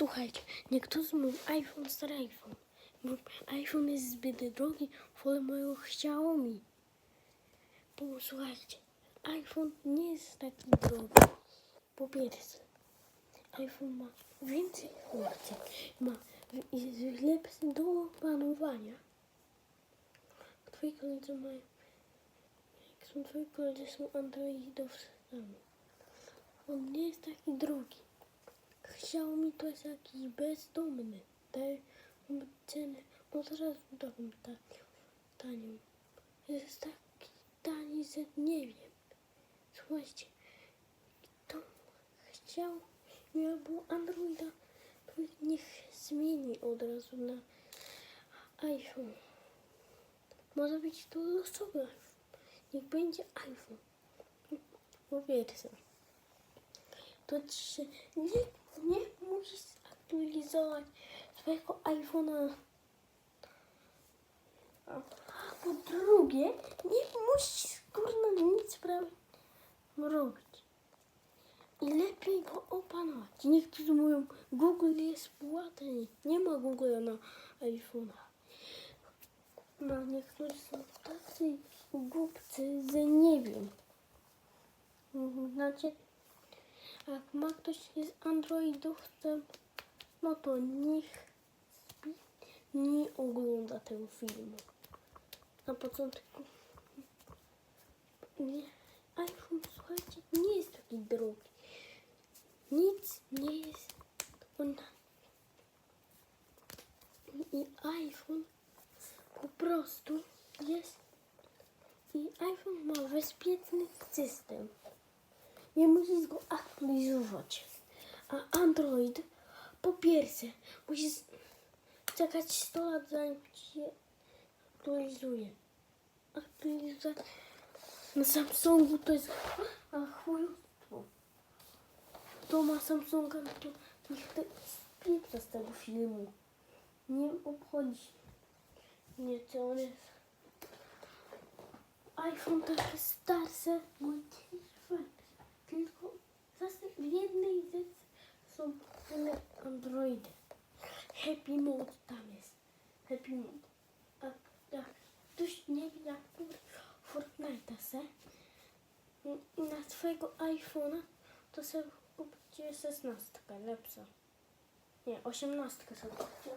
Słuchajcie, niektórzy mówią iPhone, stary iPhone. Mówią, iPhone jest zbyt drogi, wolę moją Xiaomi. Bo słuchajcie, iPhone nie jest taki drogi. Po pierwsze, iPhone ma więcej funkcji, ma jest lepszy do panowania. Twoi koledzy mają, jak są twoi koledzy są androidowcami. On nie jest taki drogi. Xiaomi to jest jakiś bezdomny. Daje cenę od razu taką ta, tanią. Jest taki tani, że nie wiem. Słuchajcie, to chciał, miał był Androida, to niech zmieni od razu na iPhone. Może być to losowy iPhone. Niech będzie iPhone. Powiedzmy to się nie, nie musisz aktualizować swojego iPhone'a. A po drugie, nie musisz kurna nic prawie robić. I lepiej go opanować. Niektórzy mówią, Google jest płatny. Nie ma Google na iPhone'a. No, niektórzy są tacy głupcy, że nie wiem. Mhm, Znaczy, jak ma ktoś jest androidowcem, no to niech nie ogląda tego filmu. Na początku nie, iPhone, słuchajcie, nie jest taki drogi. Nic nie jest on i iPhone po prostu jest i iPhone ma bezpieczny system nie musisz go aktualizować. A Android po pierwsze musisz czekać 100 lat zanim się aktualizuje. Aktualizacja na Samsungu to jest a chujstwo. Kto ma Samsunga, to niech te spieprza z tego filmu. Nie obchodzi mnie co on jest. iPhone trochę starsze, mój Happy Mode tam jest. Happy Mode. A jak ktoś nie jak Fortnite'a se na swojego iPhone'a to sobie kupcie 16 lepsza. Nie, 18 sobie kupcie.